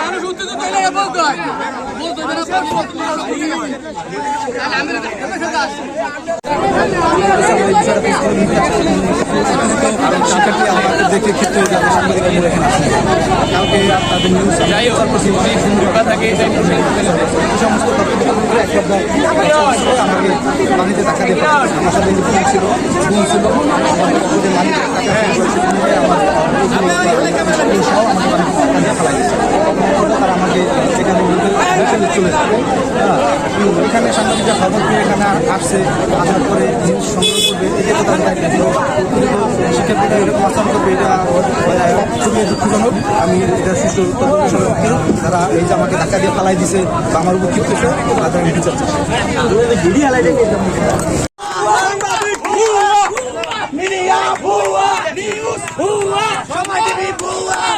মানুষ উত্তেজিত হলে বলতে বলতে আমাদের দেখে ক্ষেত্রে যারা তাদের নিউজ যাই হোক থাকে সমস্ত এক সপ্তাহ আমাকে ছিল নিয়ে ফেলা গেছে তারা আমাকে সেখানে চলে যাবে হ্যাঁ, এখানে সাংবাদিকরা খবর পেয়ে এখানে আসছে, আসার পরে নিউজ সংগ্রহ করবে এতে তো তাদের শিক্ষার্থীদের এরকম আচরণ করবে মানে খুবই দুঃখজনক। আমি এটা সুষ্ঠু তদন্ত তারা এই যে আমাকে ধাক্কা দিয়ে ফালাই দিছে বা আমার উপর ক্ষিপ্ত তাদের বিচার চাচ্ছে Whoa!